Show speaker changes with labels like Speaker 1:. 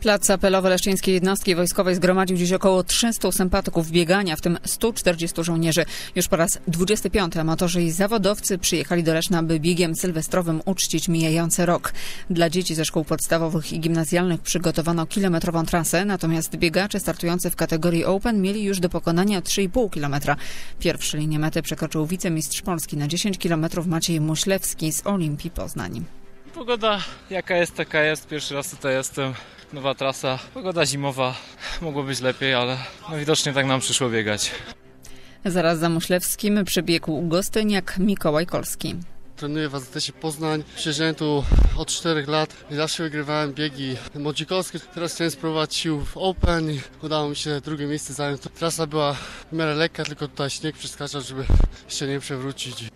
Speaker 1: Plac apelowy Leszczyńskiej Jednostki Wojskowej zgromadził dziś około 300 sympatyków biegania, w tym 140 żołnierzy. Już po raz 25 amatorzy i zawodowcy przyjechali do Leszna, by biegiem sylwestrowym uczcić mijający rok. Dla dzieci ze szkół podstawowych i gimnazjalnych przygotowano kilometrową trasę, natomiast biegacze startujący w kategorii Open mieli już do pokonania 3,5 kilometra. Pierwszy linię mety przekroczył wicemistrz Polski na 10 kilometrów Maciej Muślewski z Olimpii Poznań.
Speaker 2: Pogoda jaka jest, taka jest. Pierwszy raz tutaj jestem. Nowa trasa. Pogoda zimowa. Mogło być lepiej, ale no widocznie tak nam przyszło biegać.
Speaker 1: Zaraz za Muślewskim przybiegł Gostyniak Mikołaj Kolski.
Speaker 3: Trenuję w AZS Poznań. Przyjeżdżałem tu od 4 lat i zawsze wygrywałem biegi młodzikowskie. Teraz chciałem spróbować sił w Open i udało mi się drugie miejsce zająć. Trasa była w miarę lekka, tylko tutaj śnieg przeskacza, żeby się nie przewrócić.